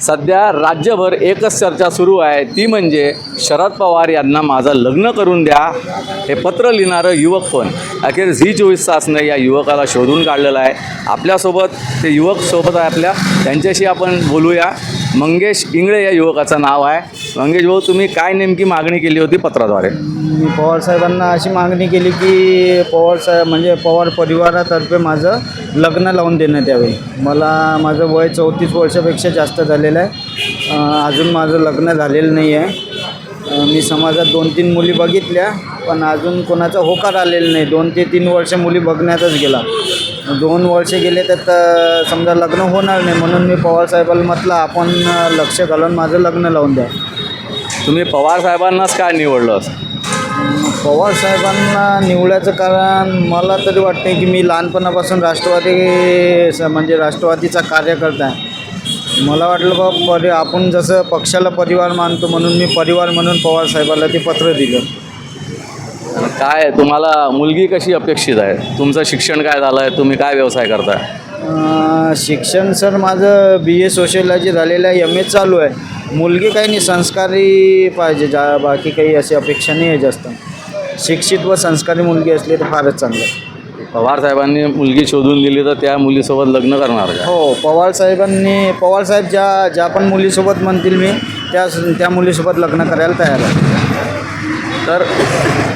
सध्या राज्यभर एकच चर्चा सुरू आहे. ती म्हणजे शरद पवार यांना माझं लग्न करून द्या. हे पत्र लिहिणारं युवक कोण? अखेर झी चोवीस तासनं या युवकाला शोधून काढलेलं आहे. आपल्यासोबत ते युवक सोबत आहे आपल्या. त्यांच्याशी आपण बोलूया. मंगेश इंगळे या युवकाचं नाव आहे. मंगेश भाऊ तुम्ही काय नेमकी मागणी केली होती पत्राद्वारे? मी पवार साहेबांना अशी मागणी केली की पवार साहेब म्हणजे पवार परिवारातर्फे माझं लग्न लावून देण्यात यावे. मला माझं वय चौतीस वर्षापेक्षा जास्त झालेलं आहे. अजून माझं लग्न झालेलं नाही आहे. मी समाजात दोन तीन मुली बघितल्या पण अजून कोणाचा होकार आलेला नाही. दोन ते तीन वर्ष मुली बघण्यातच गेला. दोन वर्ष गेले तर समजा लग्न होणार नाही. म्हणून मी पवार साहेबाला म्हटलं आपण लक्ष घालून माझं लग्न लावून द्या. तुम्ही पवार साहेबांनाच काय निवडलं असं? पवार साहेबांना निवडायचं कारण मला तरी वाटते की मी लहानपणापासून राष्ट्रवादी म्हणजे राष्ट्रवादीचा कार्यकर्ता आहे. मला वाटलं बा परि आपण जसं पक्षाला परिवार मानतो म्हणून मी परिवार म्हणून पवार साहेबाला ते पत्र दिलं. काय तुम्हाला मुलगी कशी अपेक्षित आहे? तुमचं शिक्षण काय झालं आहे तुम्ही काय व्यवसाय करताय? अं, शिक्षण सर माझं बी ए सोशियोलॉजी झालेलं आहे एम ए चालू आहे. मुलगी काही नाही संस्कारी पाहिजे जा बाकी काही अशी अपेक्षा नाही आहे जास्त. शिक्षित व संस्कारी मुलगी असली तर फारच चांगलं आहे. पवार साहेबांनी मुलगी शोधून दिली तर त्या मुलीसोबत लग्न करणार का? हो पवार साहेबांनी पवार साहेब ज्या ज्या पण मुलीसोबत म्हणतील मी त्या त्या मुलीसोबत लग्न करायला तयार आहे. तर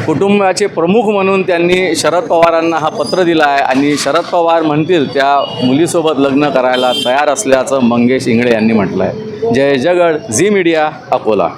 कुटुंबाचे प्रमुख म्हणून त्यांनी शरद पवारांना हा पत्र दिला आहे आणि शरद पवार म्हणतील त्या मुलीसोबत लग्न करायला तयार असल्याचं मंगेश इंगळे यांनी म्हटलं आहे जय जगड झी मीडिया अकोला.